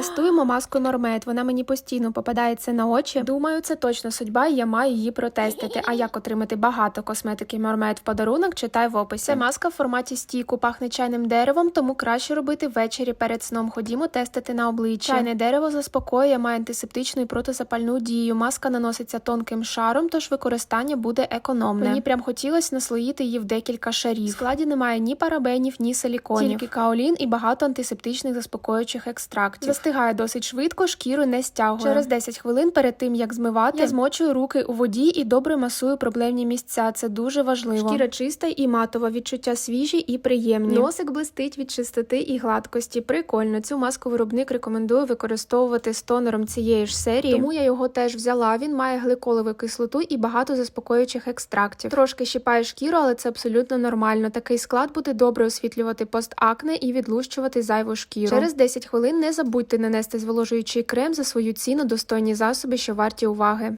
Тестуємо маску Нормет. Вона мені постійно попадається на очі. Думаю, це точно судьба, і я маю її протестити. А як отримати багато косметики Нормет в подарунок, читай в описі. Це маска в форматі стійку, пахне чайним деревом, тому краще робити ввечері перед сном. Ходімо тестити на обличчя. Чайне дерево заспокоює, має антисептичну і протизапальну дію. Маска наноситься тонким шаром, тож використання буде економне. Мені прям хотілося наслоїти її в декілька шарів. В складі немає ні парабенів, ні силіконів. Тільки каолін і багато антисептичних заспокоюючих екстрактів. Застигає досить швидко, шкіру не стягує. Через 10 хвилин перед тим як змивати, я змочую руки у воді і добре масую проблемні місця. Це дуже важливо. Шкіра чиста і матова, відчуття свіжі і приємні. Носик блистить від чистоти і гладкості. Прикольно. Цю маску виробник рекомендує використовувати з тонером цієї ж серії. Тому я його теж взяла. Він має гликолову кислоту і багато заспокоюючих екстрактів. Трошки щипає шкіру, але це абсолютно нормально. Такий склад буде добре освітлювати постакне і відлущувати зайву шкіру. Через 10 хвилин не забудьте нанести зволожуючий крем за свою ціну достойні засоби, що варті уваги.